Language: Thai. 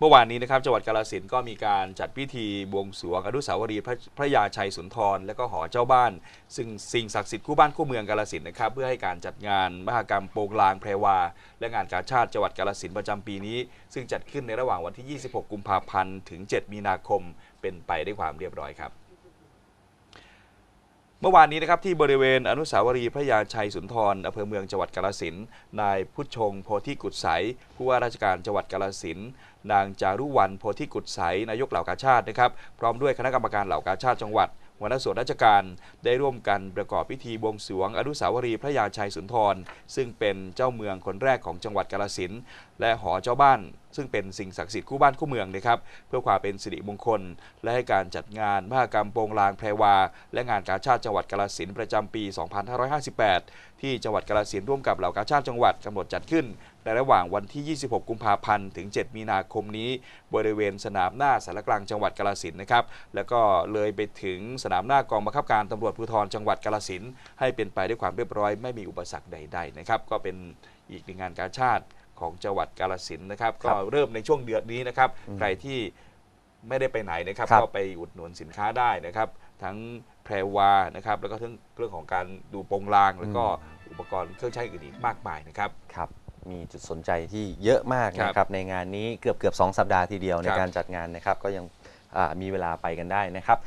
เมื่อวานนี้นะครับจังหวัดกาลสินก็มีการจัดพิธีบวงสรวงอนุสาวรีย์พระพระยาชัยสุนทร และก็หอเจ้าบ้าน ซึ่งสิ่งศักดิ์สิทธิ์คู่บ้านคู่เมืองกาลสินนะครับเพื่อให้การจัดงานมหกรรมโปงลางแพรวา และงานกาชาติจังหวัดกาลสินประจำปีนี้ ซึ่งจัดขึ้นในระหว่างวันที่ 26 กุมภาพันธ์ถึง 7 มีนาคม เป็นไปได้วยความเรียบร้อยครับ เมื่อวานนี้นะครับที่บริเวณอนุสาวรีย์พระยาชัยสุนทรอำเภอเมืองจังหวัดกาลสินนายพุทธชงโพธิกุศไสผู้ว่าราชการจังหวัดกาลสินนางจารุวรรณโพธิกุศไสนายกเหล่ากาชาตินะครับ พร้อมด้วยคณะกรรมการเหล่ากาชาติจังหวัด หัวหน้าส่วนราชการได้ร่วมกันประกอบพิธีบวงสรวงอนุสาวรีย์พระยาชัยสุนทร ซึ่งเป็นเจ้าเมืองคนแรกของจังหวัดกาฬสินและหอเจ้าบ้าน ซึ่งเป็นสิ่งศักดิ์สิทธิ์คู่บ้านคู่เมืองนะครับเพื่อความเป็นสิริมงคล และให้การจัดงานมหกรรมโปงลางแพรวา และงานกาชาติจังหวัดกาฬสินประจำปี 2558 ที่จังหวัดกาฬสินร่วมกับเหล่ากาชาติจังหวัดกำหนดจัดขึ้น ในระหว่างวันที่ 26 กุมภาพันธ์ถึง 7 มีนาคมนี้ บริเวณสนามหน้าสารกลางจังหวัดกาฬสินธุ์นะครับแล้วก็เลยไปถึงสนามหน้ากองบังคับการตำรวจภูธรจังหวัดกาฬสินธุ์ให้เป็นไปด้วยความเรียบร้อยไม่มีอุปสรรคใด ๆ นะครับ ก็เป็นอีกหนึ่งงานกาชาติของจังหวัดกาฬสินธุ์นะครับ ก็เริ่มในช่วงเดือนนี้นะครับใครที่ไม่ได้ไปไหนนะครับครับก็ไปอุดหนุนสินค้าได้นะครับ ทั้งแพรวานะครับแล้วก็ทั้งเรื่องของการดูโปงลาง แล้วก็อุปกรณ์เครื่องใช้อื่นอีกมากมายนะครับครับ มีจุดสนใจที่เยอะมากครับนะครับในงานนี้เกือบเกือบสองสัปดาห์ทีเดียวในครับการจัดงานนะครับ ก็ยังอ่ามีเวลาไปกันได้นะครับ